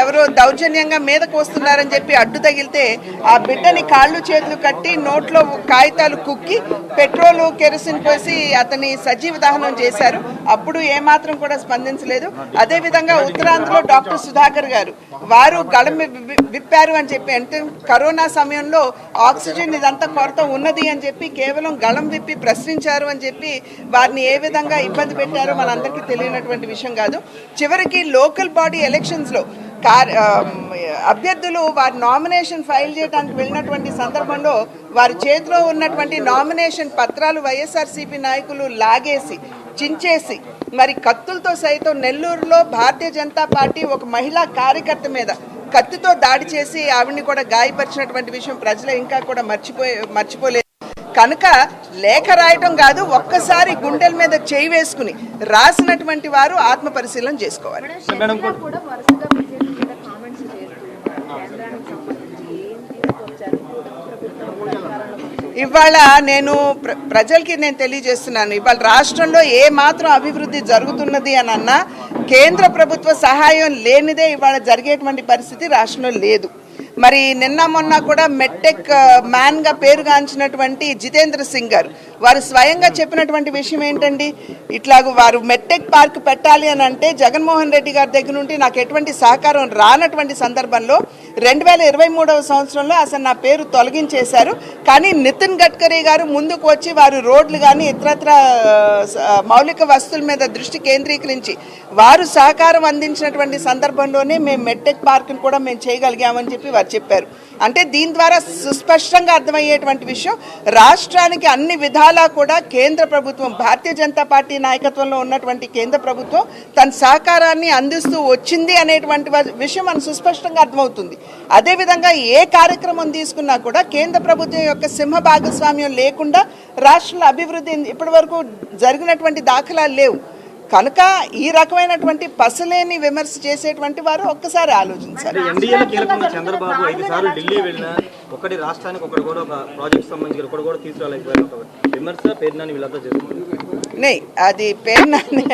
ఎవరో దౌర్జన్యంగా మీదకు వస్తున్నారని చెప్పి అడ్డు తగిలితే ఆ బిడ్డని కాళ్ళు చేతులు కట్టి నోట్లో కాగితాలు కుక్కి పెట్రోలు కెరసిన్ పోసి అతని సజీవ దహనం చేశారు. అప్పుడు ఏమాత్రం కూడా స్పందించలేదు. అదేవిధంగా ఉత్తరాంధ్రలో డాక్టర్ సుధాకర్ గారు వారు గళం వి- విప్పారు అని చెప్పి అంటే కరోనా సమయంలో ఆక్సిజన్ ఇదంతా కొరత ఉన్నది అని చెప్పి కేవలం గళం విప్పి ప్రశ్నించారు అని చెప్పి వారిని ఏ విధంగా ఇబ్బంది పెట్టారో మనందరికీ తెలియనటువంటి విషయం కాదు. చివరికి లోకల్ బాడీ ఎలక్షన్స్లో అభ్యర్థులు వారి నామినేషన్ ఫైల్ చేయడానికి వెళ్ళినటువంటి సందర్భంలో వారి చేతిలో ఉన్నటువంటి నామినేషన్ పత్రాలు వైఎస్ఆర్సీపీ నాయకులు లాగేసి చించేసి మరి కత్తులతో సైతం నెల్లూరులో భారతీయ జనతా పార్టీ ఒక మహిళా కార్యకర్త మీద కత్తితో దాడి చేసి ఆవిడ్ని కూడా గాయపరిచినటువంటి విషయం ప్రజలు ఇంకా కూడా మర్చిపోయే మర్చిపోలేదు కనుక లేఖ రాయటం కాదు ఒక్కసారి గుండెల మీద చేయి వేసుకుని రాసినటువంటి వారు ఆత్మ పరిశీలన చేసుకోవాలి ఇవాళ నేను ప్ర- ప్రజలకి నేను తెలియజేస్తున్నాను. ఇవాళ రాష్ట్రంలో ఏ మాత్రం అభివృద్ధి జరుగుతున్నది అని అన్నా కేంద్ర ప్రభుత్వ సహాయం లేనిదే ఇవాళ జరిగేటువంటి పరిస్థితి రాష్ట్రంలో లేదు. మరి నిన్న మొన్న కూడా మెట్టెక్ మ్యాన్గా పేరుగాంచినటువంటి జితేంద్ర సింగ్ గారు వారు స్వయంగా చెప్పినటువంటి విషయం ఏంటండి? ఇట్లాగూ వారు మెట్టెక్ పార్క్ పెట్టాలి అని అంటే జగన్మోహన్ రెడ్డి గారి దగ్గర నుండి నాకు ఎటువంటి సహకారం రానటువంటి సందర్భంలో రెండు వేల ఇరవై మూడవ సంవత్సరంలో అసలు నా పేరు తొలగించేశారు. కానీ నితిన్ గడ్కరీ గారు ముందుకు వచ్చి వారు రోడ్లు కానీ ఇతరత్ర మౌలిక వస్తువుల మీద దృష్టి కేంద్రీకరించి వారు సహకారం అందించినటువంటి సందర్భంలోనే మేము మెట్టెక్ పార్క్ను కూడా మేము చేయగలిగామని చెప్పి వారు చెప్పారు. అంటే దీని ద్వారా సుస్పష్టంగా అర్థమయ్యేటువంటి విషయం రాష్ట్రానికి అన్ని విధాలా కూడా కేంద్ర ప్రభుత్వం భారతీయ జనతా పార్టీ నాయకత్వంలో ఉన్నటువంటి కేంద్ర ప్రభుత్వం తన సహకారాన్ని అందిస్తూ వచ్చింది అనేటువంటి విషయం మనకు సుస్పష్టంగా అర్థమవుతుంది. అదేవిధంగా ఏ కార్యక్రమం తీసుకున్నా కూడా కేంద్ర ప్రభుత్వం యొక్క సింహ భాగస్వామ్యం లేకుండా రాష్ట్రంలో అభివృద్ధి ఇప్పటి వరకు జరిగినటువంటి దాఖలాలు లేవు. కనుక ఈ రకమైనటువంటి పసలేని విమర్శ చేసేటువంటి వారు ఒక్కసారి చంద్రబాబు ఐదు సార్లు ఢిల్లీ వెళ్ళినా ఒకటి రాష్ట్రానికి ఒకటి కూడా ఒక ప్రాజెక్ట్ సంబంధించి ఒకటి కూడా విమర్శ పేరునాని వీళ్ళంతా అది పేరు నాని-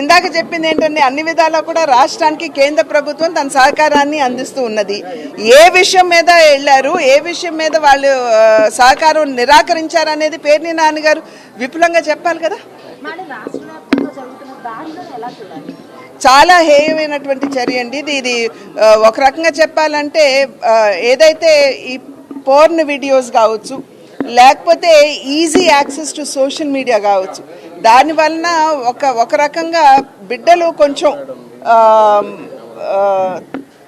ఇందాక చెప్పింది ఏంటంటే అన్ని విధాలా కూడా రాష్ట్రానికి కేంద్ర ప్రభుత్వం తన సహకారాన్ని అందిస్తూ ఉన్నది. ఏ విషయం మీద వెళ్ళారు ఏ విషయం మీద వాళ్ళు సహకారం నిరాకరించారు అనేది పేర్ని నాన్నగారు విపులంగా చెప్పాలి కదా? చాలా హేయమైనటువంటి చర్య అండి. ఇది ఇది ఒక రకంగా చెప్పాలంటే ఏదైతే ఈ పోర్న్ వీడియోస్ కావచ్చు లేకపోతే easy access to social media కావచ్చు దాని వలన ఒక ఒక రకంగా బిడ్డలు కొంచెం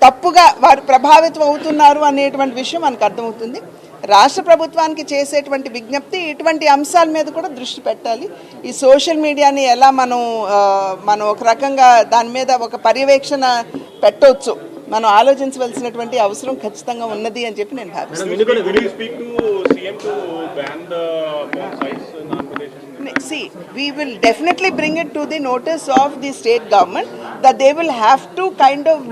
తప్పుగా వారు ప్రభావితం అవుతున్నారు అనేటువంటి విషయం మనకు అర్థమవుతుంది. రాష్ట్ర ప్రభుత్వానికి చేసేటువంటి విజ్ఞప్తి ఇటువంటి అంశాల మీద కూడా దృష్టి పెట్టాలి. ఈ సోషల్ మీడియాని ఎలా మనం మనం ఒక రకంగా దాని మీద ఒక పర్యవేక్షణ పెట్టవచ్చు మనం ఆలోచించవలసినటువంటి అవసరం ఖచ్చితంగా ఉన్నది అని చెప్పి నేను భావిస్తున్నాను. So we bring it to the notice of the state government they will have to kind of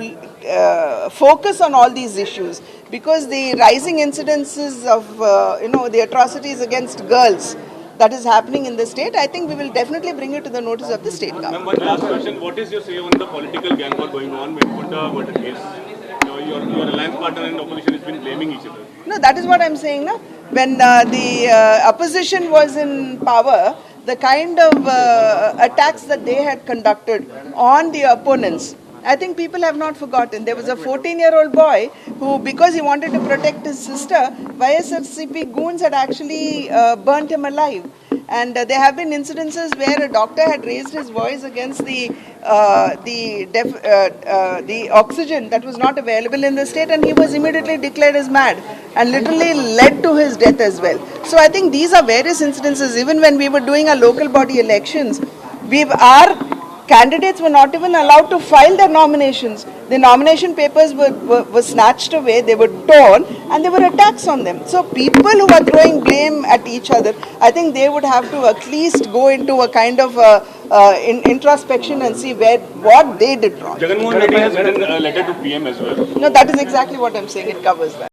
focus on all these issues because the rising incidences of, uh, you know, the atrocities against girls that is happening in the state, I think we will definitely bring it to the notice of the state government. One last question. What is your say on the political gang war going on with Kunda murder case? Your, your, your alliance partner and opposition has been blaming each other. No, that is what I'm saying. No? When uh, the uh, opposition was in power, the kind of uh, attacks that they had conducted on the opponents, I think people have not forgotten. There was a 14 year old boy who, because he wanted to protect his sister, YSRCP goons had actually uh, burnt him alive. And uh, there have been incidences where a doctor had raised his voice against the uh, the def- uh, uh, the oxygen that was not available in the state, and he was immediately declared as mad, and literally led to his death as well. So I think these are various incidences. Even when we were doing our local body elections, we our candidates were not even allowed to file their nominations. The nomination papers were, were, were snatched away, they were torn, and there were attacks on them. So, people who are throwing blame at each other, I think they would have to at least go into a kind of uh, uh, in, introspection and see where what they did wrong. Jagannath Reddy has written a letter to PM as well. No, that is exactly what I'm saying, it covers that.